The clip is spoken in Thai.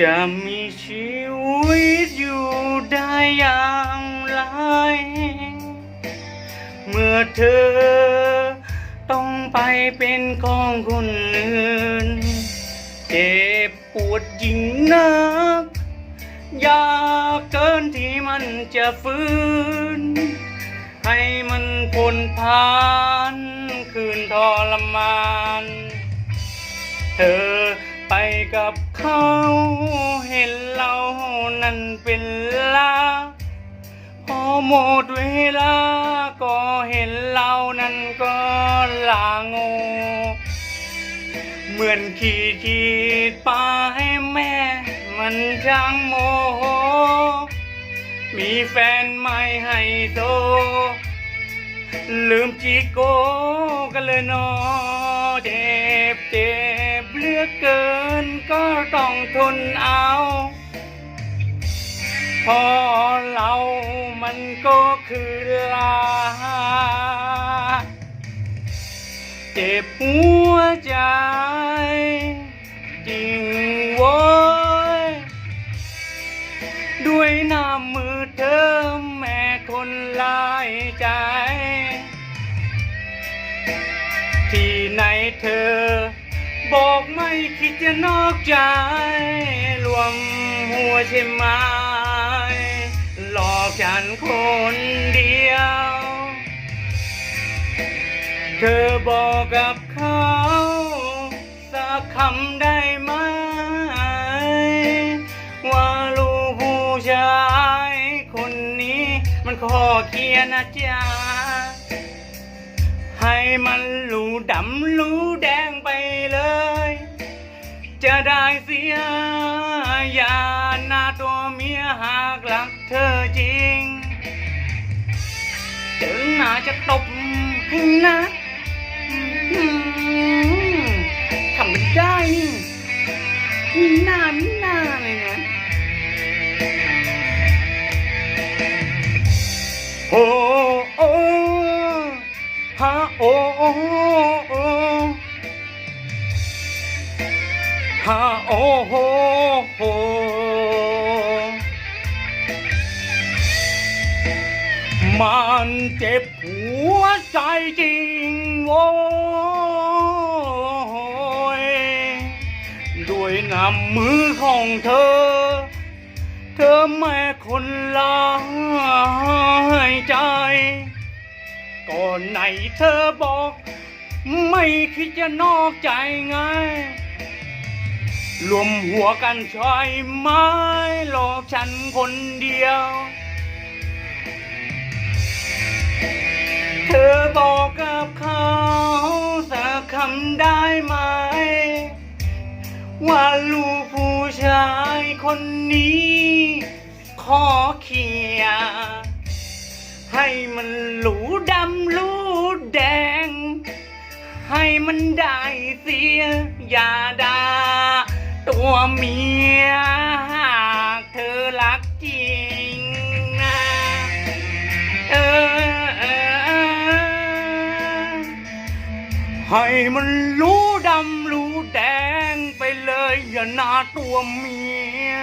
จะมีชีวิตอยู่ได้อย่างไร เมื่อเธอต้องไปเป็นของคนอื่น เจ็บปวดยิ่งนัก ยากเกินที่มันจะฟื้น ให้มันพ้นผ่าน นั้นเป็นลาพอหมดเวลา ก็เห็นเรานั้นก็ลาโงเหมือนขีดขีดปาให้แม่ มันช่างโมโห มีแฟนใหม่ให้โต ลืมจีโก้กันเลยนอเจ็บเจ็บเลือกเกินก็ต้องทนเอา พอเรามันก็คือลา เจ็บหัวใจ จริงโว้ย ด้วยน้ามือเธอแม่คนลายใจ ที่ไหนเธอ บอกไม่คิดจะนอกใจ รวมหัวใช่ไหม นคนเดียว เธอบอกกับเขาสักคำได้ไหม ว่าลูกผู้ชายคนนี้มันขอเคียนะจ๊ะให้มันรู้ดำรู้แดงไปเลย จะได้เสียอย่าหน้าตัว หากรักเธอจริงเดินหน้าจะตบให้นะทำไม่ได้นี่มีหน้ามีหน้าเลยนะโอ้โอ้ฮะโอโอ้โอ้ฮะโอ้โห มันเจ็บหัวใจจริงโว้ยด้วยน้ำมือของเธอ เธอแม่คนลายใจ ก่อนไหนเธอบอก ไม่คิดจะนอกใจไงรวมหัวกันช่ไหมหลอกฉันคนเดียวำได้ไหม ว่าลูกผู้ชายคนนี้ ขอเขียให้มันหลูดำหลูแดง ให้มันได้เสีย อย่าด่าตัวเมีย ให้มันรู้ดำรู้แดงไปเลยอย่าหน้าตัวเมีย